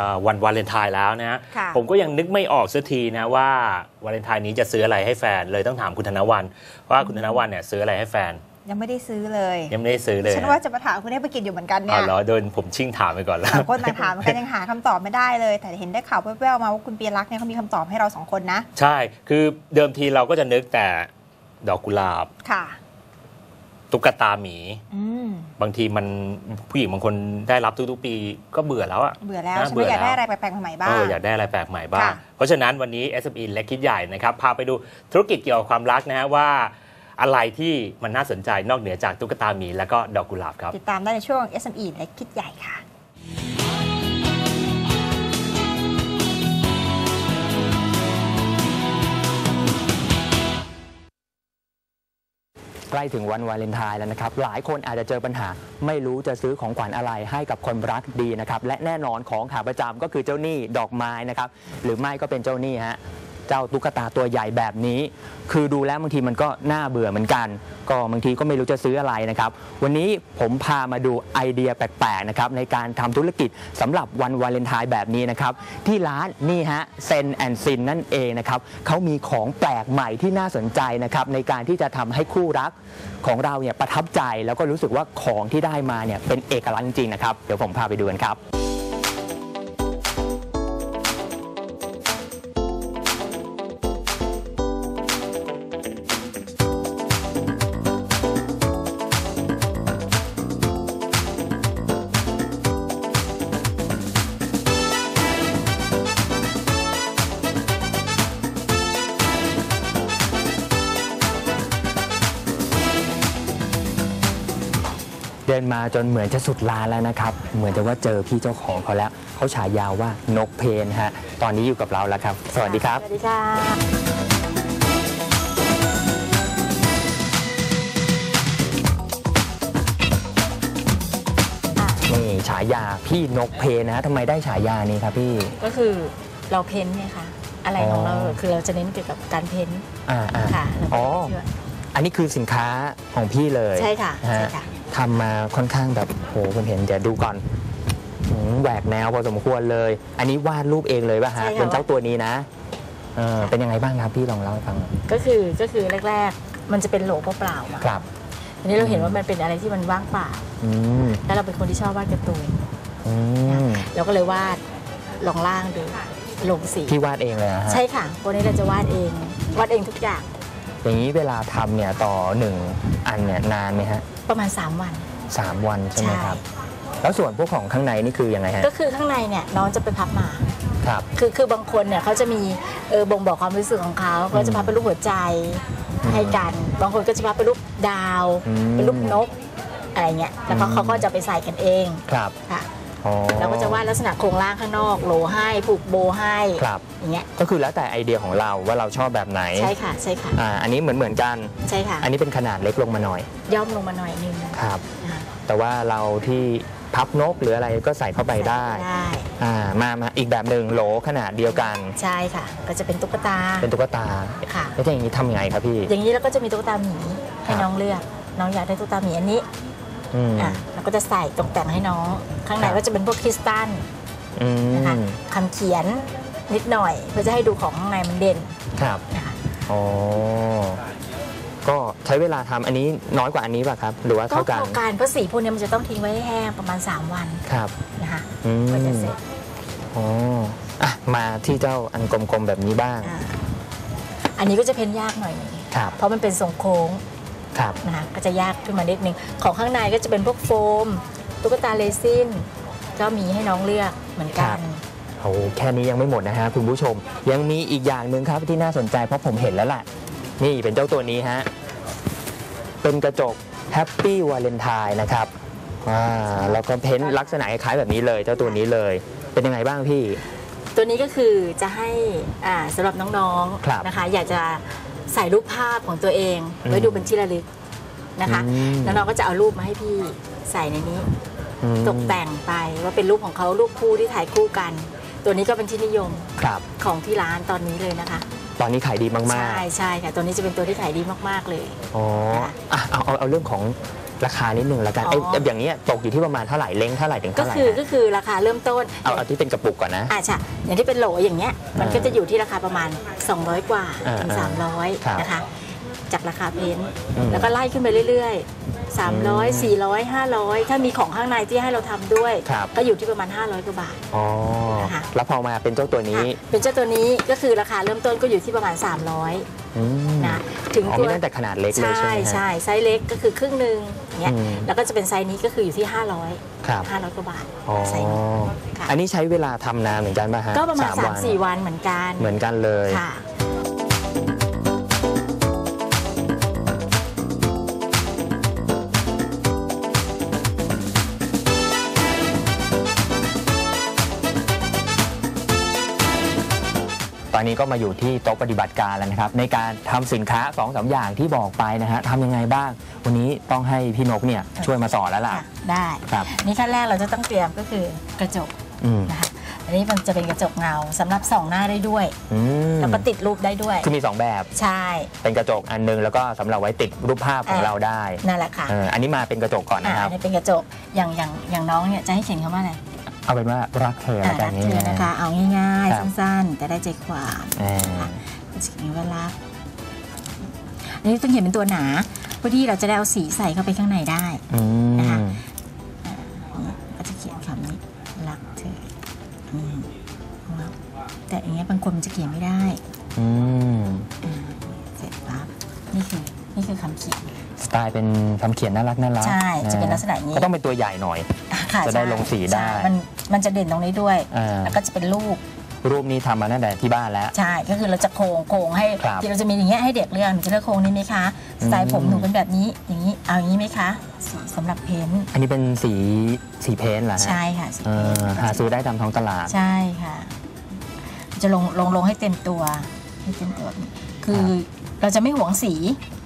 จะวันวาเลนไทน์แล้วนะฮะค่ะผมก็ยังนึกไม่ออกสักทีนะว่าวาเลนไทน์นี้จะซื้ออะไรให้แฟน เลยต้องถามคุณธนวันว่าคุณธนวันเนี่ยซื้ออะไรให้แฟนยังไม่ได้ซื้อเลย ยังไม่ได้ซื้อเลยฉันว่าจะมาถามคุณเทพกิจอยู่เหมือนกันเนี่เอายเหรอโดนผมชิ่งถามไปก่อนแล้วต่างคนต่างถามเหมือนกันยังหาคำตอบไม่ได้เลย แต่เห็นได้ข่าวแว่วๆมาว่าคุณปียรักษ์เนี่ยเขามีคำตอบให้เราสองคนนะ ใช่คือเดิมทีเราก็จะนึกแต่ดอกกุหลาบค่ะ ตุ๊กตาหมีอืมบางทีมันผู้หญิงบางคนได้รับทุกๆปีก็เบื่อแล้วอะเบื่อแล้วน่าฉันเบื่ก็ออยากได้แล้วอะไรแปลกๆใหม่ๆบ้าเองออยากได้อะไรแปลกใหม่บ้างค่ะเพราะฉะนั้นวันนี้ SME เล็กคิดใหญ่นะครับ พาไปดูธุรกิจเกี่ยวกับความรักนะฮะว่าอะไรที่มันน่าสนใจนอกเหนือจากตุ๊กตาหมี แล้วก็ดอกกุหลาบครับ ติดตามได้ในช่วง SME เล็กคิดใหญ่ค่ะ ใกล้ถึงวันวาเลนไทน์แล้วนะครับ หลายคนอาจจะเจอปัญหา ไม่รู้จะซื้อของขวัญอะไรให้กับคนรักดีนะครับ และแน่นอนของขาประจำก็คือเจ้าหนี้ดอกไม้นะครับ หรือไม่ก็เป็นเจ้าหนี้ฮะ เจ้าตุ๊กตาตัวใหญ่แบบนี้ คือดูแล้วบางทีมันก็น่าเบื่อเหมือนกัน ก็บางทีก็ไม่รู้จะซื้ออะไรนะครับ วันนี้ผมพามาดูไอเดียแปลกๆนะครับในการทำธุรกิจสำหรับวันวาเลนไทน์แบบนี้นะครับ ที่ร้านนี่ฮะเซนแอนซินนั่นเองนะครับเขามีของแปลกใหม่ที่น่าสนใจนะครับในการที่จะทำให้คู่รักของเราเนี่ยประทับใจแล้วก็รู้สึกว่าของที่ได้มาเนี่ยเป็นเอกลักษณ์จริงๆนะครับ เดี๋ยวผมพาไปดูกันครับ จนเหมือนจะสุดลานแล้วนะครับ เหมือนจะว่าเจอพี่เจ้าของเขาแล้วเขาฉายาวว่านกเพนฮะตอนนี้อยู่กับเราแล้วครับ สวัสดีครับ สวัสดีค่ะนี่ฉายาพี่นกเพนนะฮะทำไมได้ฉายานี้ครับพี่ ก็คือเราเพ้นท์ไงคะอะไรของเราอ๋อคือเราจะเน้นเกี่ยวกับการเพ้นท์อ่าอ่าค่ะเราอ๋อ เชื่ออันนี้คือสินค้าของพี่เลยใช่ค่ะนฮใช่ค่ะ ทำมาค่อนข้างแบบโหคุณเห็นเดี๋ยวดูก่อนอืมแหวกแนวพอสมควรเลย อันนี้วาดรูปเองเลยป่ะฮะใช่ค่ะ เป็นเจ้าตัวนี้นะเออเป็นยังไงบ้างครับพี่ลองเล่าให้ฟังหน่อยก็คือก็คือแรก ๆ มันจะเป็นโหลเปล่าๆมาครับอันนี้เราเห็นว่ามันเป็นอะไรที่มันว่างเปล่า อืมแล้วเราเป็นคนที่ชอบวาดการ์ตูนอืมเราก็เลยวาดลองล่างดูลงสีพี่วาดเองเลยนะฮะ ใช่ค่ะวันนี้เราจะวาดเองวาดเองทุกอย่าง อย่างนี้เวลาทำเนี่ยต่อหนึ่งอันเนี่ยนานไหมฮะ ประมาณ 3 วันสามวันใช่ไหมใช่ครับ แล้วส่วนพวกของข้างในนี่คือยังไงฮะ ก็คือข้างในเนี่ยน้องจะไปพับมาครับคือคือบางคนเนี่ยเขาจะมีเออบ่งบอกความรู้สึกของเขาเขาจะพับเป็นรูปหัวใจอืมให้กัน บางคนก็จะพับเป็นรูปดาวอืมเป็นรูปนกอะไรเงี้ยแล้วก็อืมเขาก็จะไปใส่กันเองครับค่ะ อ๋อแล้วก็จะวาดลักษณะโครงร่างข้างนอกโหลให้ผูกโบให้ครับ อย่างเงี้ยก็คือแล้วแต่ไอเดียของเราว่าเราชอบแบบไหนใช่ค่ะใช่ค่ะอ่าอันนี้เหมือนเหมือนกัน ใช่ค่ะ อันนี้เป็นขนาดเล็กลงมาหน่อยย่อมลงมาหน่อยนึงครับนะคะแต่ว่าเราที่พับนกหรืออะไรก็ใส่เข้าไปได้ได้อ่ามามาอีกแบบหนึ่งโหลขนาดเดียวกัน ใช่ค่ะ ก็จะเป็นตุ๊กตาเป็นตุ๊กตาค่ะ แล้วอย่างนี้ทำยังไงครับพี่ อย่างนี้เราก็จะมีตุ๊กตาหมีให้ครับน้องเลือก น้องอยากได้ตุ๊กตาหมีอันนี้ อืมอะเราก็จะใส่ตกแต่งให้น้อง ข้างในครับก็จะเป็นพวกคริสตัลอืนะคะมคำเขียนนิดหน่อย เพื่อจะให้ดูของข้างในมันเด่นครับนะคะอ๋อก็ใช้เวลาทำอันนี้น้อยกว่าอันนี้ป่ะครับ หรือว่าก็เท่ากันเท่ากันเพราะสีพวกนี้มันจะต้องทิ้งไว้ให้แห้งประมาณ 3 วันครับนะคะอืมก็จะเสร็จอ๋ออะมาที่เจ้าอันกลมๆแบบนี้บ้างอ่าอันนี้ก็จะเพ้นยากหน่อยหนึงครับเพราะมันเป็นทรงโค้ง ครับนะคะก็จะยากขึ้นมานิดนึง ของข้างในก็จะเป็นพวกโฟม ตุ๊กตาเรซินก็มีให้น้องเลือกเหมือนกันโอ้แค่นี้ยังไม่หมดนะฮะคุณผู้ชม ยังมีอีกอย่างหนึ่งครับที่น่าสนใจเพราะผมเห็นแล้วแหละนี่เป็นเจ้าตัวนี้ฮะ เป็นกระจกแฮปปี้วาเลนไทน์นะครับอ่าแล้วก็เพ้นท์ลักษณะคล้ายๆแบบนี้เลย เจ้าตัวนี้เลย เป็นยังไงบ้างพี่ ตัวนี้ก็คือจะให้อ่าสำหรับน้องครับๆนะคะ อยากจะ ใส่รูปภาพของตัวเองอืมไว้ดูเป็นที่ระลึกนะคะอืมแล้วน้องก็จะเอารูปมาให้พี่ใส่ในนี้อืมตกแต่งไปว่าเป็นรูปของเขารูปคู่ที่ถ่ายคู่กัน ตัวนี้ก็เป็นที่นิยมครับของที่ร้านตอนนี้เลยนะคะ ตอนนี้ขายดีมากใช่ใช่ค่ะตัวนี้จะเป็นตัวที่ขายดีมากๆเลยๆอ๋ออะเอาเอาเอาเรื่องของ ราคานิดนึงแล้วกันอ๋อไอ้อย่างเนี้ยตกอยู่ที่ประมาณเท่าไหร่เล้งเท่าไหร่ถึงก็เท่าไหร่คือฮะก็คือราคาเริ่มต้นเอาเอาที่เป็นกระปุกก่อนนะ อ่าใช่อย่างที่เป็นโหลอย่างเงี้ยมันอ่าก็จะอยู่ที่ราคาประมาณ 200 กว่าอ่าถึง ครับ300 นะคะ จากราคาเพ้นท์อืม แล้วก็ไล่ขึ้นไปเรื่อยๆ 300 400 500 ถ้ามีของข้างในที่ให้เราทำด้วย ครับก็อยู่ที่ประมาณ 500กว่าบาท อ๋อนะคะแล้วพอมาเป็นเจ้าตัวนี้ ค่ะเป็นเจ้าตัวนี้ก็คือราคาเริ่มต้นก็อยู่ที่ประมาณ 300 อืมนะถึงอ๋อตัมีวตั้งแต่ขนาดเล็กเลยใช่ใช่ไหมฮะ ใช่ไซส์เล็กก็คือครึ่งหนึ่งอย่างเงี้ยอืม แล้วก็จะเป็นไซส์นี้ก็คืออยู่ที่ 500 ครับ500กว่าบาทอ๋อไซส์นี้ค่ะอันนี้ใช้เวลาทำนานเหมือนกันป่ะฮะก็ประมาณ สวัน3-4 วันเหมือนกัน เหมือนกันเลย ค่ะ อนนี้ก็มาอยู่ที่โต๊ะปฏิบัติการแล้วนะครับ ในการทำสินค้า2อสอย่างที่บอกไปนะฮะทำยังไงบ้าง วันนี้ต้องให้พี่นกเนี่ยช่วยมาสอนแล้วล่ะ ค่ะได้ครับ นี่ขั้นแรกเราจะต้องเตรียมก็คือกระจกอืมนะคะอันนี้มันจะเป็นกระจกเงาสำหรับส่องหน้าได้ด้วย อืมแล้วก็ติดรูปได้ด้วย คือมี 2 แบบ ใช่ เป็นกระจกอันนึง แล้วก็สำหรับไว้ติดรูปภาพของอ่าเราได้นั่นแหละค่ะเอออันนี้มาเป็นกระจกก่อนอ่านะครับ อันนี้เป็นกระจกอย่างอย่างอย่างน้องเนี่ยจะให้เขียนคำว่าอะไร เอาเป็นว่ารักเธออ่าแล้วกัรันกนี่เธอนะคะ เอาง่ายครับๆสั้นๆ แต่ได้ใจความอ่าจะเขียนว่ารักอันนี้ต้องเขียนเป็นตัวหนาเพื่อที่เราจะได้เอาสีใส่เข้าไปข้างในได้อืมนะคะก็จะเขียนคำนี้รักเธออืมแต่อย่างเงี้ยบางคนมันจะเขียนไม่ได้อืมอ่าเสร็จปั๊บนี่คือนี่คือคำเขียน สไตล์เป็นคำเขียนน่ารักน่ารักใช่จะเป็นลักษณะอย่างนี้ ก็ต้องเป็นตัวใหญ่หน่อย ค่จะได้ใช่ลงสีได้ใช่มันมันจะเด่นตรงนี้ด้วย อ่า แล้วก็จะเป็นรูป รูปนี้ทำมาตั้งแต่ที่บ้านแล้ว ใช่ ก็คือเราจะโครงโครงให้ครับที่เราจะมีอย่างเงี้ยให้เด็กเลือกหนูจะเลือกโครงนี้ไหมคะ สไตอืล์ม ผมหนูเป็นแบบนี้ อย่างนี้ เอาอย่างนี้ไหมคะ สีสำหรับเพ้นท์อันนี้เป็นสีสีเพ้นท์เหรอฮะใช่ค่ะสีเอเพ้นอท์หาซื้อได้ตามท้องตลาด ใช่ค่ะ จะลงลงลงให้เต็มตัวให้เต็มตัว คือเราจะไม่หวงสี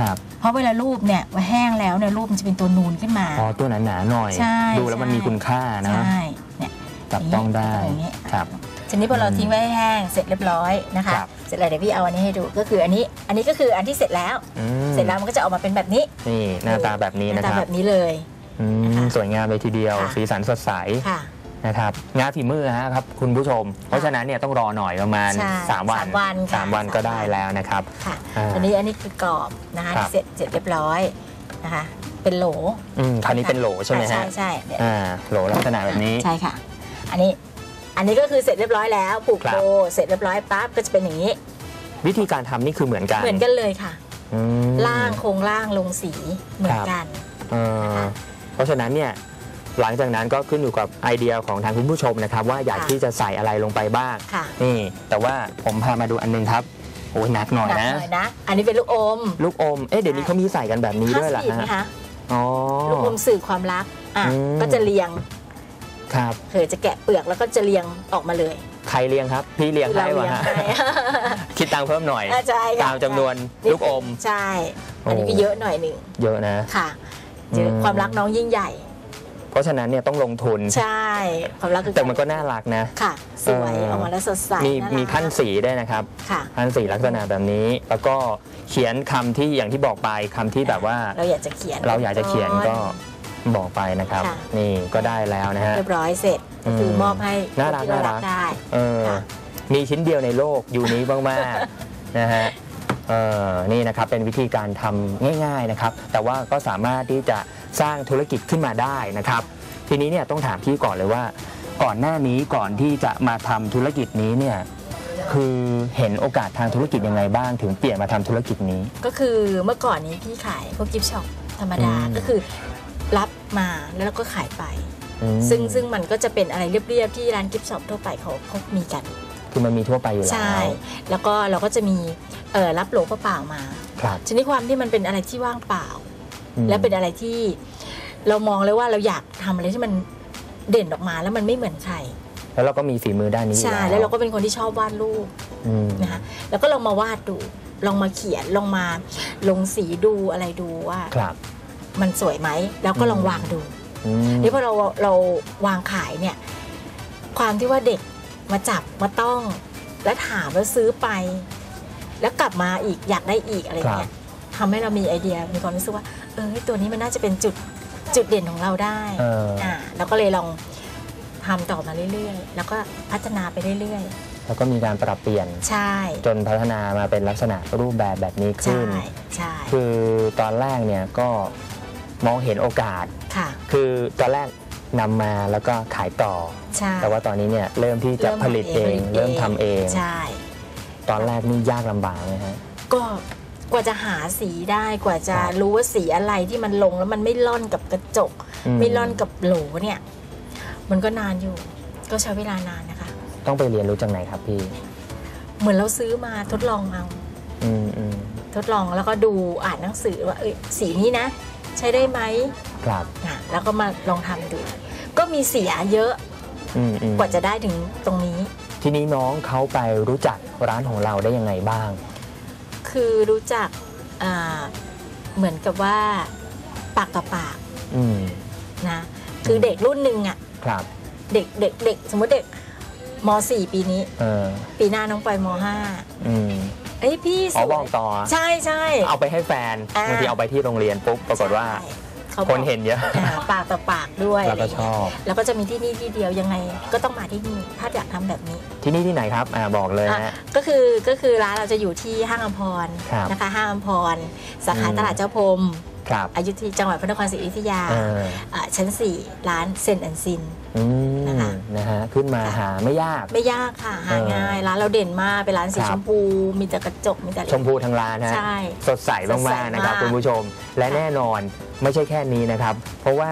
ครับ เพราะเวลารูปเนี่ยว่าแห้งแล้วเนี่ยรูปมันจะเป็นตัวนูนขึ้นมาอ๋อตัวหนาๆหน่อย ใช่ดูแล้วมันใช่มีคุณค่านะใช่เนี่ยจับต้องได้อย่างนี้ครับทีนี้พอเราทิ้งไว้ให้แห้งเสร็จเรียบร้อยนะคะครับเสร็จแล้วเดี๋ยวพี่เอาอันนี้ให้ดูก็คืออันนี้อันนี้ก็คืออันที่เสร็จแล้วอืมเสร็จแล้วมันก็จะออกมาเป็นแบบนี้นี่หน้าตาแบบนี้หนะน้าคตารับแบบนี้เลยอืมนะคะสวยงามเลยทีเดียวค่ะสีสันสดใสค่ะ นะครับงานฝีมือฮะครับคุณผู้ชม เพราะฉะนั้นเนี่ยต้องรอหน่อยประมาณ ใช่3 วันสามวันค่ะ สามวันก็ได้แล้วนะครับ ค่ะอ่าอันนี้อันนี้คือกรอบนะคะครับ เสร็จเสร็จเรียบร้อยนะคะเป็นโหลอืมคราวนี้เป็นโหลใช่ไหมใช่ฮะใช่เดี๋ยวอ่าโหลลักษณะแบบนี้ ใช่ค่ะ อันนี้อันนี้ก็คือเสร็จเรียบร้อยแล้วผูกครับ โบเสร็จเรียบร้อยปั๊บก็จะเป็นอย่างนี้ วิธีการทำนี่คือเหมือนกันเหมือนกันเลยค่ะ อืม ล่างโครงล่างลงสีเหมือนกัน เออเพราะฉะนั้นเนี่ย หลังจากนั้นก็ขึ้นอยู่กับไอเดียของทางคุณผู้ชมนะครับ ว่าอยากค่ะที่จะใส่อะไรลงไปบ้าง ค่ะ นี่ แต่ว่าผมพามาดูอันหนึงครับ โอ้ยหนักหน่อยหนักนะ หน่อยนะ อันนี้เป็นลูกอมลูกอม เอ๊ะเดี๋ยวนี้เขามีใส่กันแบบนี้ด้วยเหรอห้าสิบฮะ นะคะอ๋อ ลูกอมสื่อความรักอะอืม ก็จะเรียงครับเธอจะแกะเปลือกแล้วก็จะเรียงออกมาเลยใครเลี้ยงครับ พี่เลี้ยงคือให้เราวะเรียงฮะให้คิดตังค์เพิ่มหน่อยอะใช่ค่ะตามจำนวนลูกอม ใช่ อันนี้ก็เยอะหน่อยหนึ่ง เยอะนะ ค่ะเยอะอืมความรักน้องยิ่งใหญ่ เพราะฉะนั้นเนี่ยต้องลงทุน ใช่ ความรักคือแต่มันก็น่ารักนะ ค่ะ สวยเออ ออกมาแล้วสดใสมีารักมีขั้นสีด้วยนะครับค่ะ ขั้นสีลักษณะแบบนี้ แล้วก็เขียนคำที่อย่างที่บอกไปคำที่แบบว่าเราอยากจะเขียน เราอยากจะเขียนก็บอกไปนะครับ ค่ะ นี่ก็ได้แล้วนะฮะ เรียบร้อยเสร็จก็คืออมมอบให้น่ารักคนที่เราน่ารัก ได้ เออค่ะ มีชิ้นเดียวในโลกยูนี้มากๆ นะฮะเออนี่นะครับเป็นวิธีการทำง่าย ๆนะครับ แต่ว่าก็สามารถที่จะ สร้างธุรกิจขึ้นมาได้นะครับ ทีนี้เนี่ยต้องถามพี่ก่อนเลยว่า ก่อนหน้านี้ก่อนที่จะมาทำธุรกิจนี้เนี่ยคือเห็นโอกาสทางธุรกิจยังไงบ้างถึงเปลี่ยนมาทำธุรกิจนี้ ก็คือเมื่อก่อนนี้พี่ขายพวกกิฟต์ช็อปธรรมดาอืมก็คือรับมาแล้วเราก็ขายไป อืมซึ่งซึ่งมันก็จะเป็นอะไรเรียบๆที่ร้านกิฟต์ช็อปทั่วไปเขาเขามีกัน คือมันมีทั่วไปอยู่แล้วใช่ แล้วก็เราก็จะมีเอ่อรับโหลเปล่าๆมา ครับ ทีนี้ความที่มันเป็นอะไรที่ว่างเปล่าอืม และเป็นอะไรที่เรามองเลยว่าเราอยากทำอะไรที่มันเด่นออกมาแล้วมันไม่เหมือนใครแล้วเราก็มีฝีมือด้านนี้อยู่ใช่แล้วเราก็เป็นคนที่ชอบวาดรูปอืมนะคะแล้วก็ลองมาวาดดูลองมาเขียนลองมาลงสีดูอะไรดูว่าครับ มันสวยไหมแล้วก็ลองวางดูอืมนี่พอเราเราวางขายเนี่ย ความที่ว่าเด็กมาจับมาต้อง แล้วถามแล้วซื้อไป แล้วกลับมาอีกอยากได้อีกอะไรเงี้ย ทำให้เรามีไอเดียมีความรู้สึกว่าเออตัวนี้มันน่าจะเป็นจุดจุดเด่นของเราได้เอออ่่าเราก็เลยลองทำต่อมาเรื่อยๆ แล้วก็พัฒนาไปเรื่อยแล้วก็มีการปรับเปลี่ยน ๆ ใช่จนพัฒนามาเป็นลักษณะรูปแบบแบบนี้ใช่ขึ้น ใช่คือตอนแรกเนี่ยก็มองเห็นโอกาส ค่ะ คือตอนแรกนำมาแล้วก็ขายต่อ ใช่แต่ว่าตอนนี้เนี่ยเริ่มที่จะผลิตเอง เริ่มทำเอง ใช่ ตอนแรกนี่ยากลำบากไหมฮะ ก็ กว่าจะหาสีได้กว่าจะครับรู้ว่าสีอะไรที่มันลงแล้วมันไม่ล่อนกับกระจกอืมไม่ล่อนกับโหลเนี่ย มันก็นานอยู่ ก็ใช้เวลานานนะคะ ต้องไปเรียนรู้จากไหนครับพี่ เหมือนเราซื้อมาทดลองเอาอืมอืมทดลองแล้วก็ดูอ่านหนังสือว่าเอ้ยสีนี้นะ ใช้ได้ไหมครับอะแล้วก็มาลองทำดู ก็มีเสียเยอะอืมอืมกว่าจะได้ถึงตรงนี้ ทีนี้น้องเขาไปรู้จักร้านของเราได้ยังไงบ้าง คือรู้จักอ่าเหมือนกับว่าปากต่อปากอืมนะคือเด็กรุ่นหนึ่งอะครับเด็กเด็กเด็กสมมติเด็กม .4 ปีนี้เออปีหน้าน้องไปมอืม .5 เอ้ยพี่สอ๋อวบอกยต่อ ใช่ใช่เอาไปให้แฟนอ่าบางทีเอาไปที่โรงเรียนปุ๊บปรากฏว่าใช่เขาคนเห็นเยอะอ่าปากต่อปากด้วยแล้วก็ชอบ แล้วก็จะมีที่นี่ที่เดียวยังไง ก็ต้องมาที่นี่ถ้าอยากทำแบบนี้ ที่นี่ที่ไหนครับอ่าบอกเลยอะฮะ ก็คือก็คือร้านเราจะอยู่ที่ห้างอัมพรครับนะคะห้างอัมพร สาขาอืม ตลาดเจ้าพรมครับอยุธยาจังหวัดพระนครศรีอยุธยาเอออะชั้น 4 ร้านเซนแอนซิน อืมนะคะ นะฮะขึ้นมาค่ะหาไม่ยาก ไม่ยากค่ะ หาเออง่าย ร้านเราเด่นมาก เป็นร้านสีครัชบมพู มีแต่กระจก มีแต่อะไร ชมพูทางร้านฮะใช่สดใสสดใสมากๆนะครับมากคุณผู้ชม และแน่นอนไม่ใช่แค่นี้นะครับ เพราะว่า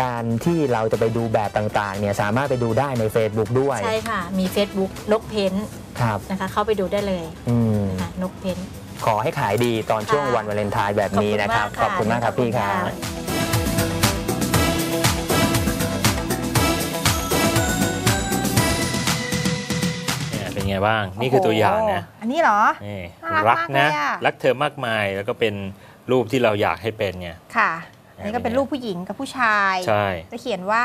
การที่เราจะไปดูแบบต่างๆเนี่ยสามารถไปดูได้ใน Facebook ด้วยใช่ค่ะ มี Facebook นกเพ้นท์ครับนะคะ เข้าไปดูได้เลยอืมนะคะนกเพ้นท์ขอให้ขายดีตอนช่วงค่ะวันวาเลนไทน์แบบนี้นะครับขอบคุณมากครับพี่ครับเนี่ยเป็นไงบ้าง นี่คือตัวอย่างนะโโหอันนี้เหรอ นี่น่ารักรักนะ มากเลยอะ รักเธอมากมายแล้วก็เป็นรูปที่เราอยากให้เป็นไง ค่ะ อันนี้ก็เป็นรูปผู้หญิงกับผู้ชาย ใช่ จะเขียนว่า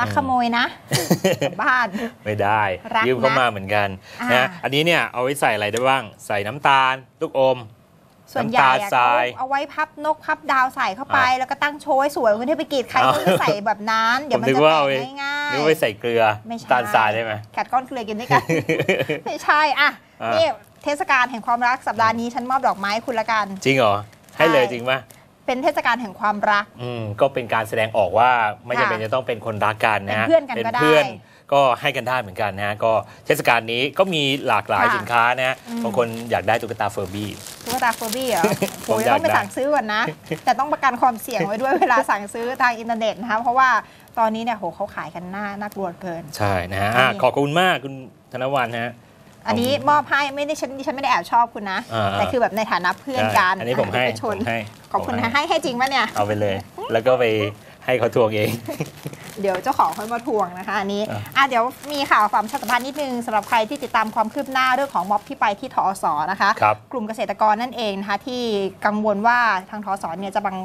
รักขโมยนะกลับบ้านไม่ได้รักยืมเข้านะมาเหมือนกันอ่านะอันนี้เนี่ยเอาไว้ใส่อะไรได้บ้าง ใส่น้ำตาล ลูกอม ส่วนใหญ่อะน้ำตาลทรายเขาเอาไว้พับนกพับดาวใส่เข้าไปอะแล้วก็ตั้งโชว์ให้สวยคุณเทพกิจใครเอาก็จะใส่แบบนั้น เดี๋ยวมันผมนึจะกว่าแตเอากไว้ง่ายๆนึกว่าไว้ใส่เกลือไม่ใช่น้ำตาลทรายได้ไหมกัดก้อนเกลือกินด้วยกันไม่ใช่อะอะนี่เทศกาลแห่งความรักสัปดาห์นี้ฉันมอบดอกไม้คุณละกัน จริงเหรอให้เลยใช่จริงปะ เป็นเทศกาลแห่งความรัก อืมก็เป็นการแสดงออกว่าไม่ค่ะจำเป็นจะต้องเป็นคนรักกันนะเป็นเพื่อนกันก็ได้เพื่อนก็ให้กันได้เหมือนกันนะก็เทศกาลนี้ก็มีหลากหลายค่ะสินค้านะอืมบางคนอยากได้ตุ๊กตาเฟอร์บี้ตุ๊กตาเฟอร์บี้เหรอผมโอ้ยอยากต้องไปได้สั่งซื้อก่อนนะ แต่ต้องประกันความเสี่ยงไว้ด้วยเวลาสั่งซื้อทางอินเทอร์เน็ตนะคะเพราะว่าตอนนี้เนี่ยโหเขาขายกันน่าน่ากลัวเกิน ใช่นะฮะอะนี่ขอบคุณมากคุณธนวันฮะ อันนี้มอบให้ไม่ได้ฉันดิฉันไม่ได้แอบชอบคุณนะ อ่าแต่คือแบบในฐานะเพื่อนกันอันนี้ผมให้ไปชผนมให้ขอบคุณผมนะให้ให้จริงปะเนี่ย เอาไปเลย แล้วก็ไปให้เขาทวงเอง เดี๋ยวเจ้าของค่อยมาทวงนะคะอันนี้อะ อะเดี๋ยวมีข่าวความชัดสัมพันธ์นิดนึงสำหรับใครที่ติดตามความคืบหน้าเรื่องของม็อบที่ไปที่ทอสนะคะ ครับ กลุ่มเกษตรกรนั่นเองนะคะที่กังวลว่าทางทอสเนี่ยจะบัง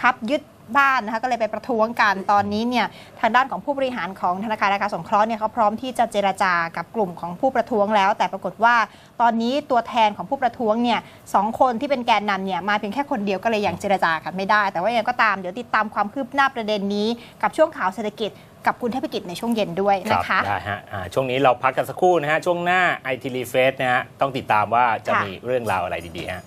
คับยึด บ้านนะคะก็เลยไปประท้วงกันตอนนี้เนี่ยทางด้านของผู้บริหารของธนาคารอาคารสงเคราะห์เนี่ยเขาพร้อมที่จะเจรจากับกลุ่มของผู้ประท้วงแล้ว แต่ปรากฏว่าตอนนี้ตัวแทนของผู้ประท้วงเนี่ยสองคนที่เป็นแกนนำเนี่ยมาเพียงแค่คนเดียวก็เลยยังเจรจากันไม่ได้ แต่ว่ายังไงก็ตามเดี๋ยวติดตามความคืบหน้าประเด็นนี้ กับช่วงข่าวเศรษฐกิจกับคุณเทพกิจในช่วงเย็นด้วยครันะคะได้ฮะอ่าช่วงนี้เราพักกันสักครู่นะฮะช่วงหน้า IT r e f r e s h นะฮะต้องติดตามว่าจะค่ะมีเรื่องราวอะไรดีๆฮะ